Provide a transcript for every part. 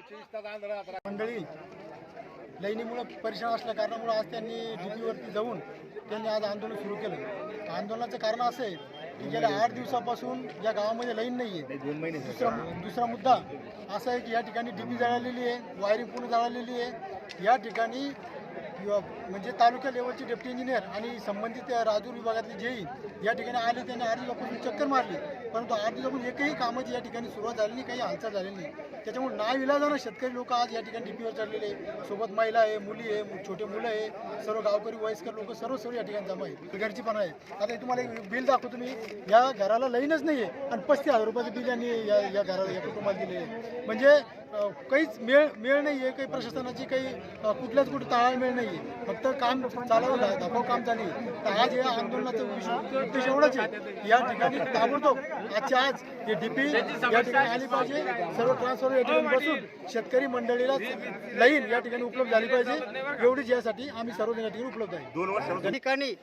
मंडळी लैनीमुळं परेशान असल्या कारणामुळे आज त्यांनी डीपीवरती जाऊन त्यांनी आज आंदोलन सुरू केलं. आंदोलनाचं कारण असं आहे की गेल्या आठ दिवसापासून या गावामध्ये लाईन नाही आहे दोन महिने दुसरा दुसरा मुद्दा असा आहे की या ठिकाणी डीपी जळालेली आहे वायरिंग पूर्ण जळालेली आहे. या ठिकाणी म्हणजे तालुका लेवलचे डेप्टी इंजिनियर आणि संबंधित राजूर विभागातले जेई या ठिकाणी आले त्यांनी आठ दिवसापासून चक्कर मारली. परंतु आठ दिवसापासून एकही कामाची या ठिकाणी सुरुवात झाली नाही काही हालचाल झाली नाही. त्याच्यामुळे ना शेतकरी लोक आज या ठिकाणी डीपीवर चढलेले सोबत महिला आहे मुली आहे छोटे मुलं आहे सर्व गावकरी वयस्कर लोक सर्व सर्व या ठिकाणी जमा आहे घरची पण आहे आता तुम्हाला एक बिल दाखवतो मी. या घराला लाईनच नाही आहे आणि पस्तीस हजार रुपयाचं बिल यांनी या या घराला या कुटुंबाला दिले आहे. म्हणजे काहीच मेळ मेळ नाही आहे काही प्रशासनाची काही कुठल्याच कुठल्याच कुठे ताळमेळ नाही आहे फक्त काम चालवलं दाखव काम चालू आहे. तर आज या आंदोलनाचं उद्देश एवढंच आहे या ठिकाणी ताबडतोब आजच्या आज हे डीपी या ठिकाणी आली पाहिजे. सर्व ट्रान्सफर या ठिकाणी बसून शेतकरी मंडळीला लाईन या ठिकाणी उपलब्ध झाली पाहिजे. एवढीच यासाठी आम्ही सर्वजण या ठिकाणी उपलब्ध आहे. दोन वर्ष या ठिकाणी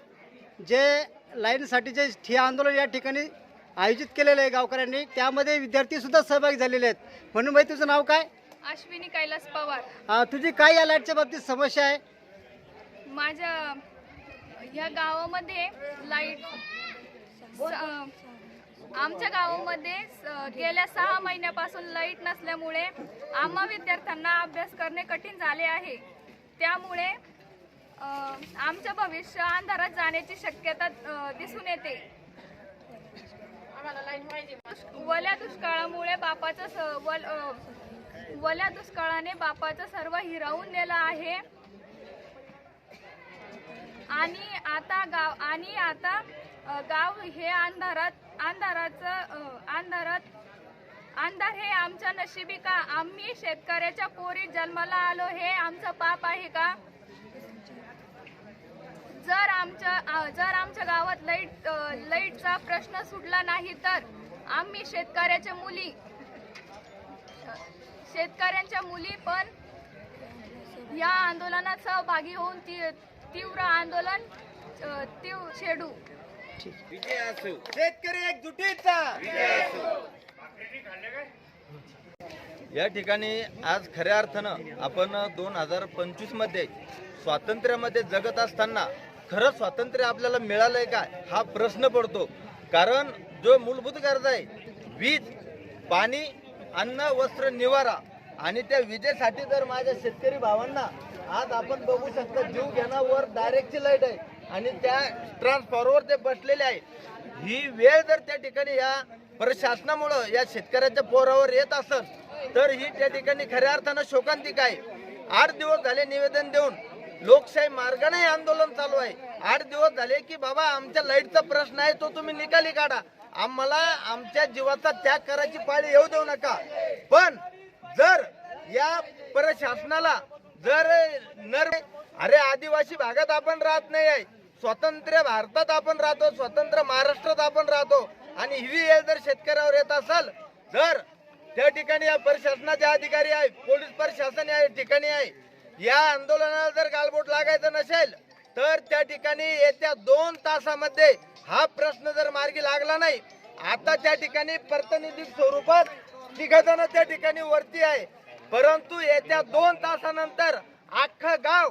जे लाईनसाठी जे ठिया आंदोलन या ठिकाणी आयोजित केलेलं आहे गावकऱ्यांनी. त्यामध्ये विद्यार्थी सुद्धा सहभागी झालेले आहेत. म्हणून भाई तुझं नाव काय? अश्विनी कैलास पवार. अं, तुझी काय या लाईटच्या बाबतीत समस्या आहे? माझ्या ह्या गावामध्ये लाइट आमच्या गावामध्ये स- गेल्या सहा महिन्यापासून लाइट नसल्यामुळे आम्हा विद्यार्थ्यांना अभ्यास करणे कठीण झाले आहे. त्यामुळे अ, आमचं भविष्य अंधारात जाण्याची शक्यता अ, दिसून येते. वल्या दुष्काळामुळे बापाचं स- वल वल्या दुष्काळाने बापाचं सर्व हिरावून नेलं आहे. आणि आता गाव आणि आता गाव हे अंधारात अंधाराचं अंधारात अंधार हे आमच्या नशिबी का? आम्ही शेतकऱ्याच्या पोरी जन्माला आलो. हे आमचं पाप आहे का? जर आमच्या जर आमच्या गावात लाइट लाईटचा प्रश्न सुटला नाही तर आम्ही शेतकऱ्याच्या मुली शेतकऱ्यांच्या मुली पण या आंदोलनात सहभागी होऊन ती- तीव्र आंदोलन अ, तीव्र छेडू. शेतकरी एकजुटीचा. या ठिकाणी आज खऱ्या अर्थानं आपण दोन हजार पंचवीसमध्ये स्वातंत्र्यामध्ये जगत असताना खरं स्वातंत्र्य आपल्याला मिळालंय का? हा प्रश्न पडतो. कारण जो मूलभूत गरजा आहे वीज पाणी अन्न वस्त्र निवारा आणि त्या विजेसाठी जर माझ्या शेतकरी भावांना आज आपण बघू शकता जीव घेण्यावर डायरेक्टची लाइट आहे आणि त्या ट्रान्सफॉर्मर ते बसलेले आहे. ही वेळ जर त्या ठिकाणी या प्रशासनामुळं या शेतकऱ्याच्या पोरावर येत असत तर ही त्या ठिकाणी खऱ्या अर्थानं शोकांतिक आहे. आठ दिवस झाले निवेदन देऊन लोकशाही मार्गाने आंदोलन चालू आहे. आठ दिवस झाले की बाबा आमच्या लाईटचा प्रश्न आहे तो तुम्ही निकाली काढा. आम्हाला आमच्या जीवाचा त्याग करायची पाळी येऊ देऊ नका. पण जर या प्रशासनाला जर नर अरे आदिवासी भागात आपण राहत नाही आहे. स्वतंत्र भारतात आपण राहतो स्वतंत्र महाराष्ट्रात आपण राहतो. आणि ही वेळ जर शेतकऱ्यावर येत असेल तर त्या ठिकाणी या प्रशासनाचे अधिकारी आहे पोलीस प्रशासन या ठिकाणी आहे या आंदोलनाला जर गालबोट लागायचं नसेल तर त्या ठिकाणी येत्या दोन तासामध्ये हा प्रश्न जर मार्गी लागला नाही आता त्या ठिकाणी प्रतिनिधिक स्वरूपात तिघजण त्या ठिकाणी वरती आहे. परंतु येत्या दोन तासानंतर अख्खं गाव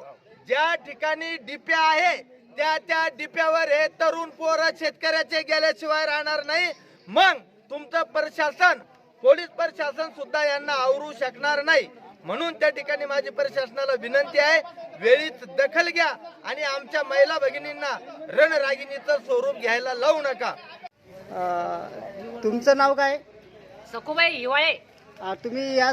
ज्या ठिकाणी डिप्या आहे त्या त्या डिप्यावर हे तरुण पोरं शेतकऱ्याचे गेल्याशिवाय राहणार नाही. मग तुमचं प्रशासन पोलीस प्रशासन सुद्धा यांना आवरू शकणार नाही. म्हणून त्या ठिकाणी माझी प्रशासनाला विनंती आहे वेळीच दखल घ्या आणि आमच्या महिला भगिनींना रणरागिणीचं स्वरूप घ्यायला लावू नका. अं, तुमचं नाव काय? सखूबाई हिवाळे. तुम्ही या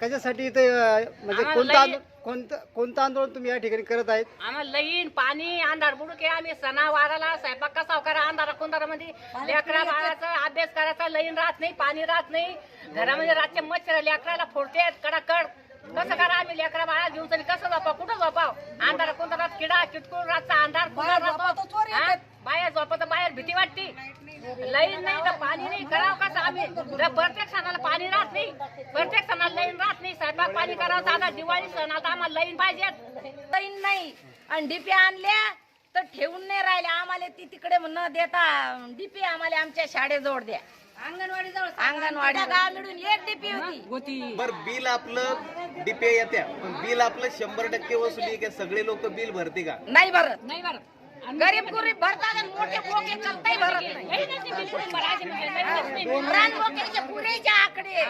कशासाठी इथे अं, म्हणजे आम्हाला कोणतं लई- आंदोलन कोणतं कोणतं आंदोलन तुम्ही या ठिकाणी करत आहेत? आम्हाला लईन पाणी अंधार बुडके आम्ही सणा वाराला स्वयंपाक कुंदारामध्ये लेकरा बाळाचा अभ्यास करायचा लईन राहत नाही पाणी राहत नाही. घरामध्ये रातचे मच्छर लेकराला फोडते कडाकड. कसं करा आम्ही लेकरा बाळा घेऊन तरी कसं झोपाव कुठं झोपाव? अंधारा कुंदारात किडा किटकून रातचा अंधार कुंदार राहतो? बाहेर झोपत बाहेर भीती वाटते. लाईन नाही तर पाणी नाही करावं कसं आम्ही? प्रत्येक सणाला पाणी राहत नाही. प्रत्येक सणाला लाईन राहत नाही. स्वयंपाक पाणी करावं आता दिवाळी सण आता आम्हाला लाईन पाहिजे लाईन नाही. आणि डीपी आणल्या तर ठेवून नाही राहिल्या आम्हाला ती तिकडे न देता डीपी आम्हाला आमच्या शाळेजवळ द्या. अंगणवाडी जवळ अंगणवाडी गाव मिळून एक डीपी होती. बर बिल आपलं डीपे येत्या. पण बिल आपलं शंभर टक्के वसुली का सगळे लोक बिल भरते का? नाही भरत. नाही बरं गरीब गुरीब भरतात मोठे बोके काही भरत नाही. काही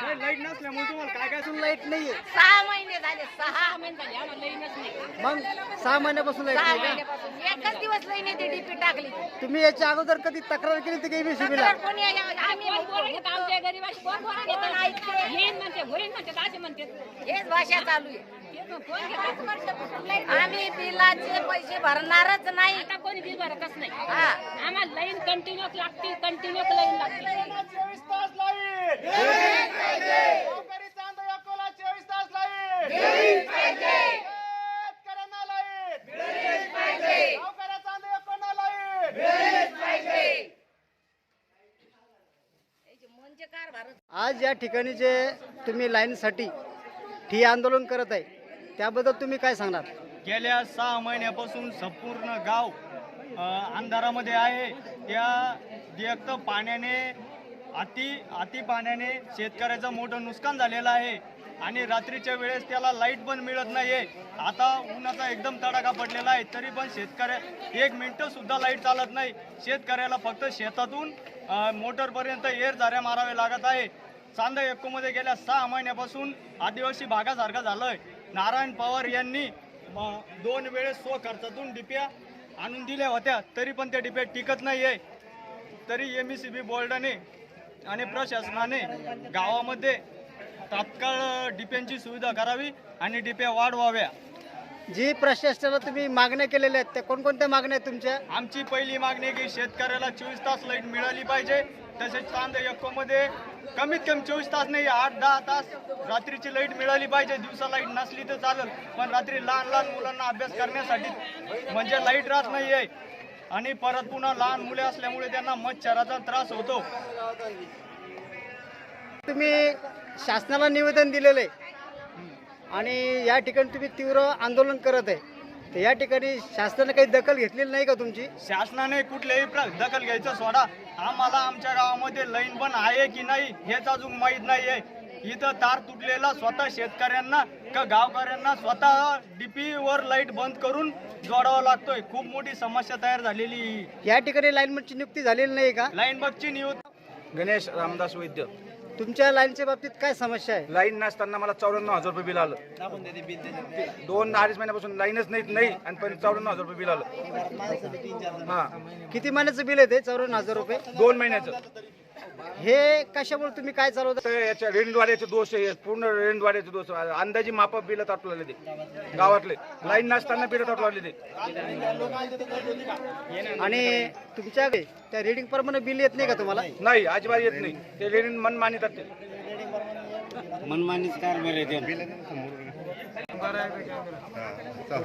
नाही. लाइट नसल्यामुळे तुम्हाला काय काय लाइट नाहीये सहा महिने झाले सहा महिने झाले आम्हाला लईनच नाही मग सहा महिन्यापासून लाइट सहा नाही का महिन्यापासून एकच दिवस लईने ती डीपी टाकली तुम्ही याच्या अगोदर कधी तक्रार केली होती की बीसीबीला तक्रार कोणी आहे? आम्ही आमच्या कोण? कोण ऐकते? म्हणते हेच भाषा चालू आहे? आम्ही बिलाचे पैसे भरणारच नाही. आता कोणी बिल भरतच नाही. हा. आम्हाला लाईन कंटिन्यू लागते कंटिन्यू लाईन आज या ठिकाणी जे तुम्ही लाईनसाठी ठिय्या आंदोलन करत आहे त्याबद्दल तुम्ही काय सांगणार? गेल्या सहा महिन्यापासून संपूर्ण गाव अ, अंधारामध्ये आहे. त्या एक तर पाण्याने अति अति पाण्याने शेतकऱ्याचं मोठं नुकसान झालेलं आहे. आणि रात्रीच्या वेळेस त्याला लाइट पण मिळत नाहीये. आता उन्हाचा एकदम तडाखा पडलेला आहे. तरी पण शेतकऱ्या एक मिनटंसुद्धा लाइट चालत नाही. शेतकऱ्याला फक्त शेतातून अ, मोटरपर्यंत एर झाऱ्या मारावे लागत आहे. चांदा एक्कोमध्ये गेल्या सहा महिन्यापासून आदिवासी भागासारखा आहे नारायण पवार यांनी दोन वेळेस स्वखर्चातून डिप्या आणून दिल्या होत्या. तरी पण त्या डिप्या टिकत नाही आहे तरी एम ई सी बी बोर्डाने आणि प्रशासनाने गावामध्ये तात्काळ डिप्यांची सुविधा करावी आणि डिप्या वाढवाव्या. जी प्रशासनाला तुम्ही मागण्या केलेल्या आहेत त्या कोणकोणत्या मागण्या आहेत तुमच्या? आमची पहिली मागणी आहे की शेतकऱ्याला चोवीस तास लाइट मिळाली पाहिजे. तसेच चांदमध्ये कमीत कमी चोवीस तास नाही आठ दहा तास रात्रीची लाइट मिळाली पाहिजे. दिवसा लाइट नसली तर चालेल पण रात्री लहान लहान मुलांना अभ्यास करण्यासाठी म्हणजे लाइट राहत नाही आहे आणि परत पुन्हा लहान मुले असल्यामुळे त्यांना मच्छराचा त्रास होतो. तुम्ही शासनाला निवेदन दिलेलं आहे. आणि या ठिकाणी तुम्ही तीव्र आंदोलन करत आहे. तर या ठिकाणी शासनाने काही दखल घेतलेली नाही का तुमची? शासनाने कुठल्याही प्र दखल घ्यायचं सोडा. आम्हाला आमच्या गावामध्ये लाईन पण आहे की नाही हेच अजून माहीत नाही आहे इथं तार तुटलेला स्वतः शेतकऱ्यांना का गावकऱ्यांना स्वतः डीपी वर लाइट बंद करून जोडावा लागतोय. खूप मोठी समस्या तयार झालेली ही. या ठिकाणी लाईनमनची नियुक्ती झालेली नाही का? लाईन बघची नियुक्त गणेश रामदास वैद्य. तुमच्या लाईनच्या बाबतीत काय समस्या आहे? लाईन नसताना मला चौऱ्याण्णव हजार रुपये बिल आलं. दोन अडीच महिन्यापासून लाईनच नाही नाही आणि पण चौऱ्याण्णव हजार रुपये बिल आलं. हा. किती महिन्याचं बिल आहे ते? चौऱ्याण्णव हजार रुपये? दोन महिन्याचं. हे कशामुळे तुम्ही काय चालवता? तर याच्या रेंटवाड्याचे दोष आहे पूर्ण रेंटवाड्याचे दोष अंदाजी माप बिल ताटवले ते गावातले. लाईन नसताना बिल ताटवले ते आणि तुमच्या त्या रिडिंग प्रमाणे बिल येत नाही का तुम्हाला? नाही अजिबात येत नाही. ते रेंट मन मानितात ते हा, चल.